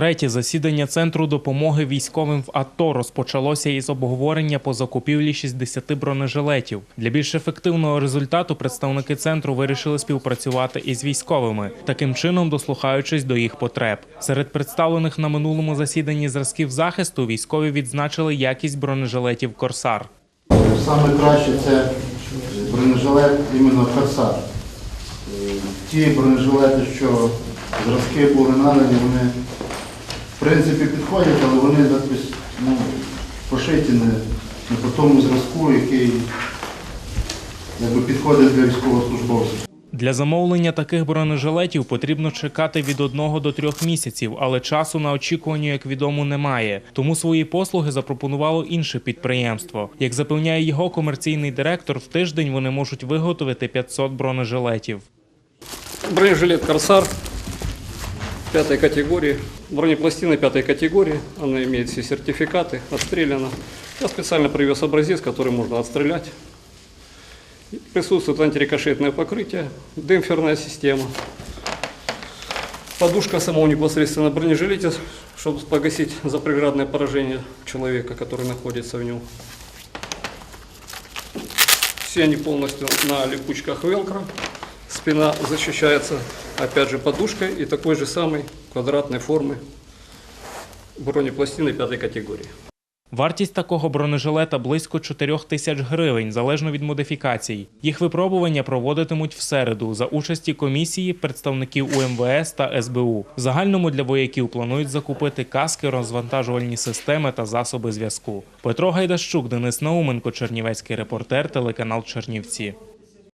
Третє засідання центру допомоги військовим в АТО розпочалося із обговорення по закупівлі 60 бронежилетів. Для більш ефективного результату представники центру вирішили співпрацювати із військовими, таким чином дослухаючись до їх потреб. Серед представлених на минулому засіданні зразків захисту військові відзначили якість бронежилетів Корсар. Саме краще це бронежилет іменно Корсар. Ті бронежилети, що зразки були надані, вони в принципі підходять, але вони якось ну, пошиті не, не по тому зразку, який якби, підходить для військовослужбовців. Для замовлення таких бронежилетів потрібно чекати від одного до трьох місяців, але часу на очікування, як відомо, немає. Тому свої послуги запропонувало інше підприємство. Як запевняє його комерційний директор, в тиждень вони можуть виготовити 500 бронежилетів. Бронежилет «Корсар» пятой категории, бронепластина пятой категории, она имеет все сертификаты, отстреляна. Я специально привез образец, который можно отстрелять. Присутствует антирикошетное покрытие, демпферная система. Подушка самого непосредственно бронежилете, чтобы погасить запреградное поражение человека, который находится в нем. Все они полностью на липучках велкро. Спина защищается опять же подушкой и такой же самой квадратной формы бронепластины пятой категории. Вартість такого бронежилета близько 4 тисяч гривень, залежно від модифікацій. Їх випробування проводитимуть в середу за участі комісії, представників УМВС та СБУ. В загальному для вояків планують закупити каски, розвантажувальні системи та засоби зв'язку. Петро Гайдащук, Денис Науменко, Чернівецький репортер, телеканал Чернівці.